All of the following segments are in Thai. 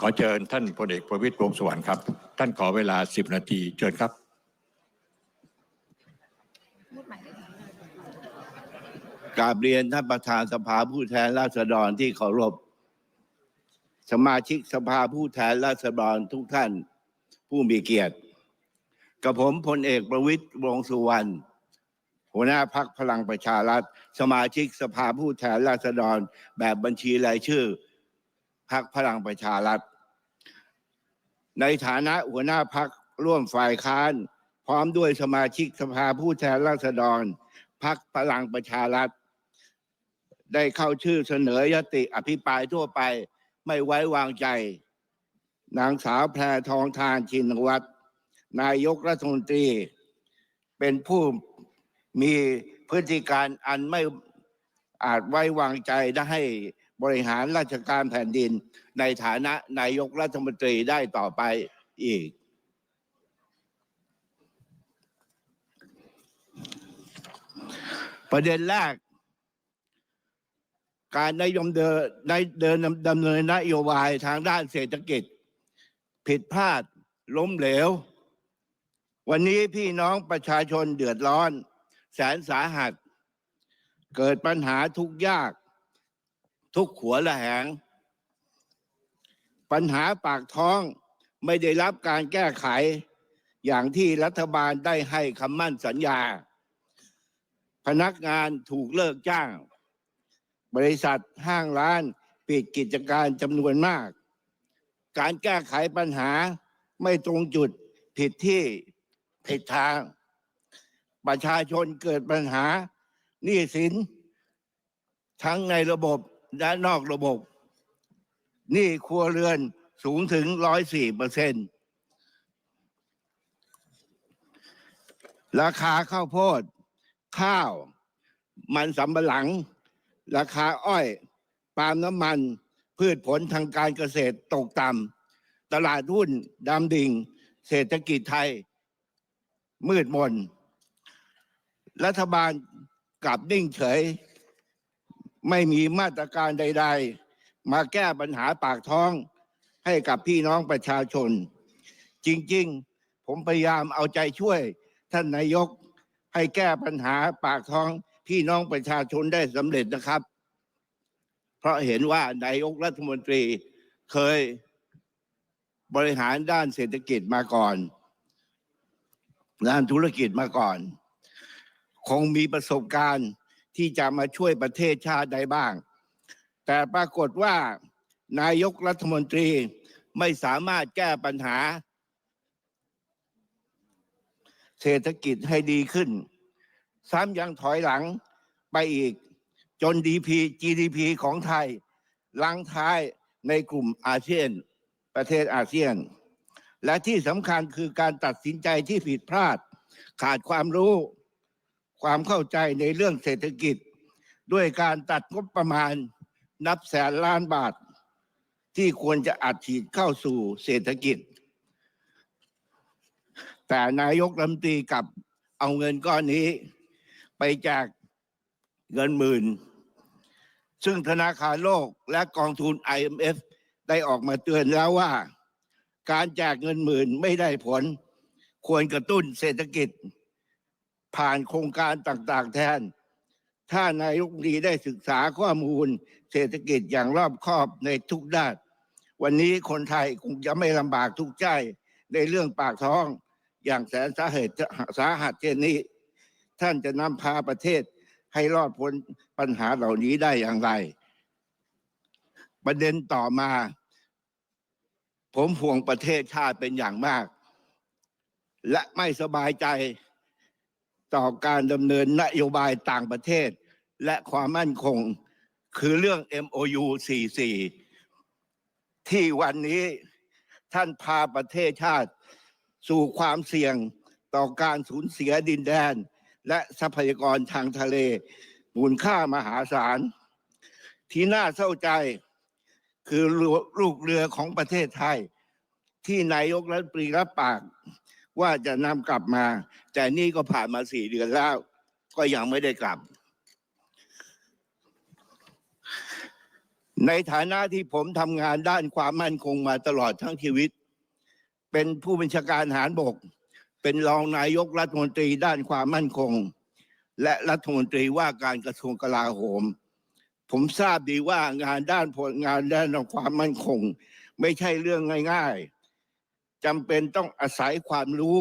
ขอเชิญท่านพลเอกประวิตรวงษ์สวรรค์ครับ ท่านขอเวลา10นาทีเชิญครับกราบเรียนท่านประธานสภาผู้แทนราษฎรที่เคารพสมาชิกสภาผู้แทนราษฎรทุกท่านผู้มีเกียรติ กับผมพลเอกประวิตรวงสุวรรณหัวหน้าพักพลังประชารัฐ สมาชิกสภาผู้แทนราษฎรแบบบัญชีรายชื่อ พักพลังประชารัฐ ในฐานะหัวหน้าพักร่วมฝ่ายค้าน พร้อมด้วยสมาชิกสภาผู้แทนราษฎรพักพลังประชารัฐ ได้เข้าชื่อเสนอยติอภิปรายทั่วไปไม่ไว้วางใจ นางสาวแพรทองทานชินวัตรนายกรัฐมนตรี เป็นผู้มีพฤติการอันไม่อาจไว้วางใจได้ให้ บริหารราชการแผ่นดิน ในฐานะนายกรัฐมนตรีได้ต่อไปอีก ประเด็นแรก การนายมเดินได้เดินดำเนินนโยบายทางด้านเศรษฐกิจ ผิดพลาดล้มเหลว วันนี้พี่น้องประชาชนเดือดร้อน แสนสาหัส เกิดปัญหาทุกยาก ทุกขัวละแหง ปัญหาปากท้องไม่ได้รับการแก้ไข อย่างที่รัฐบาลได้ให้คำมั่นสัญญา พนักงานถูกเลิกจ้าง บริษัทห้างร้านปิดกิจการจำนวนมาก การแก้ไขปัญหาไม่ตรงจุดผิดที่ผิดทาง ประชาชนเกิดปัญหาหนี้สิน ทั้งในระบบ และนอกระบบหนี้ครัวเรือนสูงถึงร้อยสี่เปอร์เซ็นต์ราคาข้าวโพด ข้าว มันสำปะหลัง ราคาอ้อย ปาล์มน้ำมัน พืชผลทางการเกษตรตกต่ำตลาดหุ้นดำดิ่ง เศรษฐกิจไทย มืดมน รัฐบาลกลับนิ่งเฉย ไม่มีมาตรการใด ๆ มาแก้ปัญหาปากท้องให้กับพี่น้องประชาชน จริงๆ ผมพยายามเอาใจช่วย ท่านนายกให้แก้ปัญหาปากท้องพี่น้องประชาชนได้สำเร็จนะครับ เพราะเห็นว่านายกรัฐมนตรีเคยบริหารด้านเศรษฐกิจมาก่อน ด้านธุรกิจมาก่อน คงมีประสบการณ์ ที่จะมาช่วยประเทศชาติได้บ้าง แต่ปรากฏว่านายกรัฐมนตรีไม่สามารถแก้ปัญหา เศรษฐกิจให้ดีขึ้น ซ้ำยังถอยหลังไปอีกจน DP GDP ของไทยลังท้ายในกลุ่มอาเซียน ประเทศอาเซียน และที่สำคัญคือการตัดสินใจที่ผิดพลาด ขาดความรู้ ความเข้าใจในเรื่องเศรษฐกิจ ด้วยการตัดงบประมาณนับแสนล้านบาท ที่ควรจะอัดฉีดเข้าสู่เศรษฐกิจ แต่นายกรัฐมนตรีกลับเอาเงินก้อนนี้ ไปแจกเงินหมื่น ซึ่งธนาคารโลกและกองทุน IMF ได้ออกมาเตือนแล้วว่า การแจกเงินหมื่นไม่ได้ผล ควรกระตุ้นเศรษฐกิจ ผ่านโครงการต่างๆ แทน ถ้านายกดีได้ศึกษาข้อมูล เศรษฐกิจอย่างรอบคอบในทุกด้าน วันนี้คนไทยคงจะไม่ลำบากทุกข์ใจในเรื่องปากท้องอย่างแสนสาเหตุสาหัสเช่นนี้ ท่านจะนำพาประเทศให้รอดพ้นปัญหาเหล่านี้ได้อย่างไร ประเด็นต่อมา ผมห่วงประเทศชาติเป็นอย่างมาก และไม่สบายใจ ต่อการดำเนินนโยบายต่างประเทศ และความมั่นคง คือเรื่อง MOU 44 ที่วันนี้ท่านพาประเทศชาติ สู่ความเสี่ยงต่อการสูญเสียดินแดน และทรัพยากรทางทะเล มูลค่ามหาศาล ที่น่าเศร้าใจคือลูกเรือของประเทศไทย ที่นายกรัฐมนตรีรับปาก ว่าจะนำกลับมา แต่นี่ก็ผ่านมาสี่เดือนแล้ว ก็ยังไม่ได้กลับ ในฐานะที่ผมทำงานด้านความมั่นคงมาตลอดทั้งชีวิต เป็นผู้บัญชาการทหารบก เป็นรองนายกรัฐมนตรีด้านความมั่นคง และรัฐมนตรีว่าการกระทรวงกลาโหม ผมทราบดีว่างานด้านผลงานด้านความมั่นคง ไม่ใช่เรื่องง่าย ๆ จำเป็นต้องอาศัยความรู้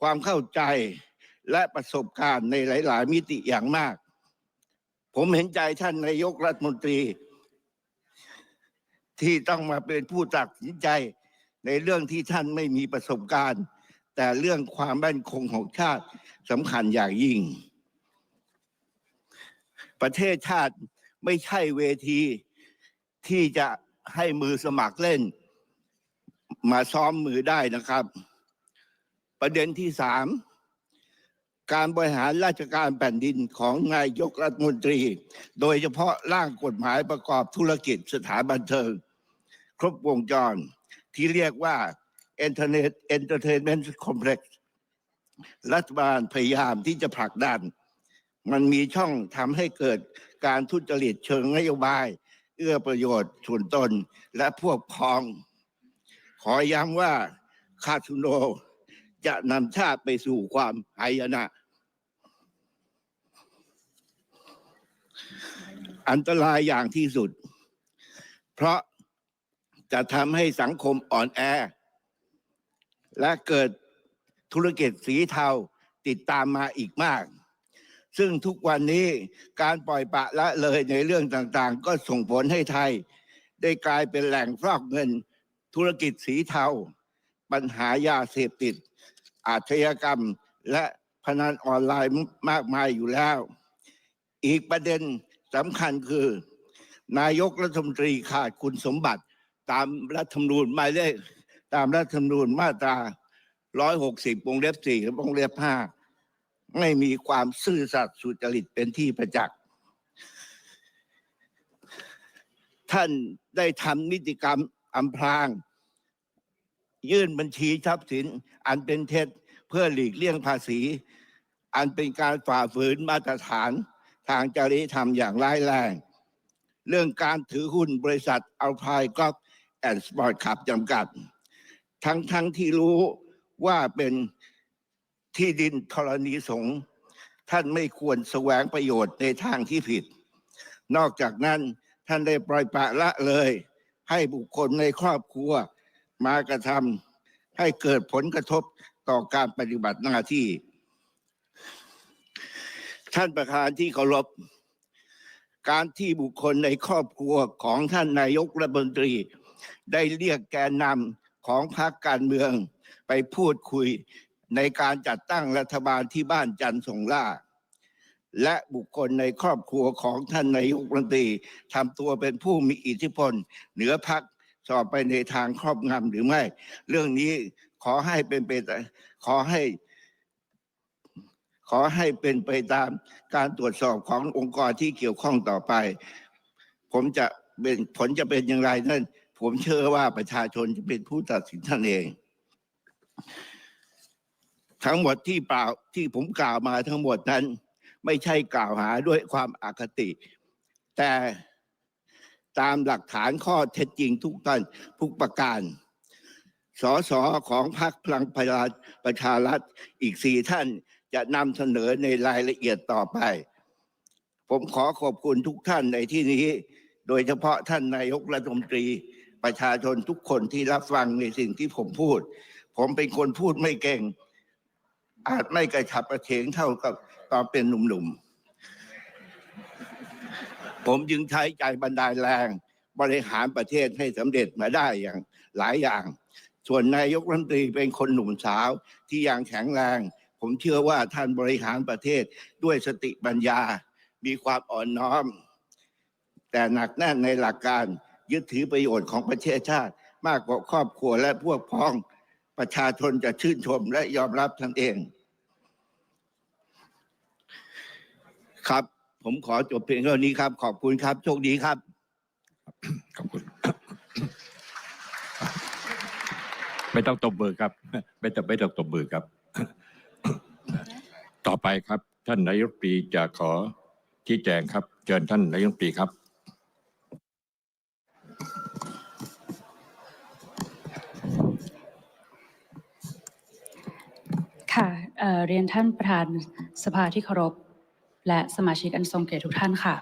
ความเข้าใจและประสบการณ์ในหลาย ๆ มิติอย่างมาก ผมเห็นใจท่านนายกรัฐมนตรี ที่ต้องมาเป็นผู้ตัดสินใจในเรื่องที่ท่านไม่มีประสบการณ์ แต่เรื่องความมั่นคงของชาติสำคัญอย่างยิ่ง ประเทศชาติไม่ใช่เวทีที่จะให้มือสมัครเล่น มาซ้อมมือได้นะครับ ประเด็นที่สามการบริหารราชการแผ่นดินของนายกรัฐมนตรี โดยเฉพาะร่างกฎหมายประกอบธุรกิจสถานบันเทิง ครบวงจรที่เรียกว่า Internet Entertainment Complex รัฐบาลพยายามที่จะผลักดัน มันมีช่องทำให้เกิดการทุจริตเชิงนโยบาย เอื้อประโยชน์ส่วนตนและพวกพ้อง ขอย้ำว่าคาสิโนจะนำชาติไปสู่ความหายนะ อันตรายอย่างที่สุด เพราะจะทำให้สังคมอ่อนแอ และเกิดธุรกิจสีเทาติดตามมาอีกมาก ซึ่งทุกวันนี้การปล่อยปะละเลยในเรื่องต่างๆ ก็ส่งผลให้ไทย ได้กลายเป็นแหล่งฟอกเงิน ธุรกิจสีเทา ปัญหายาเสพติด อาชญากรรมและพนันออนไลน์มากมายอยู่แล้ว อีกประเด็นสำคัญคือ นายกรัฐมนตรีขาดคุณสมบัติตามรัฐธรรมนูญหมายเลขตามรัฐธรรมนูญมาตรา 160วงเล็บ4วงเล็บ5ไม่มีความซื่อสัตย์สุจริตเป็นที่ประจักษ์ท่านได้ทำนิติกรรม อำพราง ยื่นบัญชีทรัพย์สิน อันเป็นเท็จเพื่อหลีกเลี่ยงภาษี อันเป็นการฝ่าฝืนมาตรฐานทางจริยธรรมอย่างร้ายแรง เรื่องการถือหุ้นบริษัทอัลพายกอฟแอนด์สปอร์ตขับจำกัด ทั้งทั้งที่รู้ว่าเป็นที่ดินธรณีสงฆ์ท่านไม่ควรแสวงประโยชน์ในทางที่ผิด นอกจากนั้นท่านได้ปล่อยปละละเลย ให้บุคคลในครอบครัวมากระทำให้เกิดผลกระทบต่อการปฏิบัติหน้าที่ ท่านประธานที่เคารพการที่บุคคลในครอบครัวของท่านนายกรัฐมนตรี ได้เรียกแกนนำของพรรคการเมืองไปพูดคุยในการจัดตั้งรัฐบาลที่บ้านจันทร์สงล่า และบุคคลในครอบครัวของท่านนายกรัฐมนตรีทำตัวเป็นผู้มีอิทธิพล เหนือพรรคสอบไปในทางครอบงำหรือไม่ เรื่องนี้ขอให้เป็นไปขอให้ ขอให้เป็นไปตามการตรวจสอบขององค์กรที่เกี่ยวข้องต่อไป ผมจะเป็นผลจะเป็นอย่างไรนั่น ผมเชื่อว่าประชาชนจะเป็นผู้ตัดสินท่านเอง ทั้งหมดที่เปล่าที่ผมกล่าวมาทั้งหมดนั้น ไม่ใช่กล่าวหาด้วยความอาคติ แต่ตามหลักฐานข้อเท็จจริงทุกท่านทุกประการ สสของพรรคพลังประชาประชารัฐอีกสี่ท่านจะนำเสนอในรายละเอียดต่อไป ผมขอขอบคุณทุกท่านในที่นี้ โดยเฉพาะท่านนายกรัฐมนตรีประชาชนทุกคนที่รับฟังในสิ่งที่ผมพูด ผมเป็นคนพูดไม่เก่ง อาจไม่กระฉับกระเฉงเท่ากับตอนเป็นหนุ่มๆ ผมจึงใช้ใจบันดาลแรง บริหารประเทศให้สำเร็จมาได้อย่างหลายอย่าง ส่วนนายกรัฐมนตรีเป็นคนหนุ่มสาวที่ยังแข็งแรง ผมเชื่อว่าท่านบริหารประเทศด้วยสติปัญญา มีความอ่อนน้อม แต่หนักแน่นในหลักการยึดถือประโยชน์ของประเทศชาติ มากกว่าครอบครัวและพวกพ้องประชาชนจะชื่นชมและยอมรับท่านเอง ครับ ผมขอจบเพียงเท่านี้ครับ ขอบคุณครับ โชคดีครับ ขอบคุณ ไม่ต้องตบมือครับ ไม่ต้องไม่ต้องตบมือครับ ต่อไปครับ ท่านนายกปีจะขอที่แจงครับเชิญท่านนายกปีครับ ค่ะเเรียนท่านประธานสภาที่เคารพ และสมาชิกอันทรงเกียรติทุกท่านค่ะ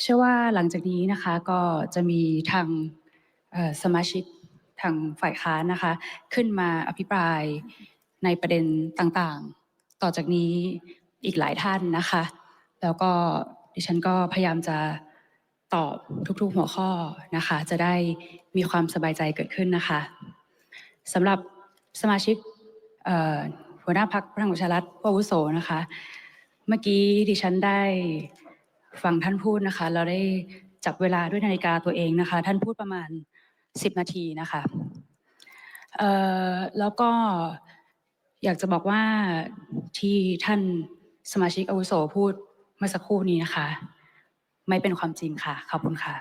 เชื่อว่าหลังจากนี้นะคะก็จะมีทางสมาชิกทางฝ่ายค้านนะคะ ขึ้นมาอภิปรายในประเด็นต่างๆ ต่อจากนี้อีกหลายท่านนะคะ แล้วก็ดิฉันก็พยายามจะตอบทุกๆหัวข้อนะคะ จะได้มีความสบายใจเกิดขึ้นนะคะสำหรับสมาชิกหัวหน้าพักพลังประชารัฐผู้อาวุโสนะคะ เมื่อกี้ดิฉันได้ฟังท่านพูดนะคะแล้วได้จับเวลาด้วยนาฬิกาตัวเองนะคะ ท่านพูดประมาณ10นาทีนะคะแล้วก็อยากจะบอกว่าที่ท่านสมาชิกอาวุโสพูดเมื่อสักครู่นี้นะคะ ไม่เป็นความจริงค่ะ ขอบคุณค่ะ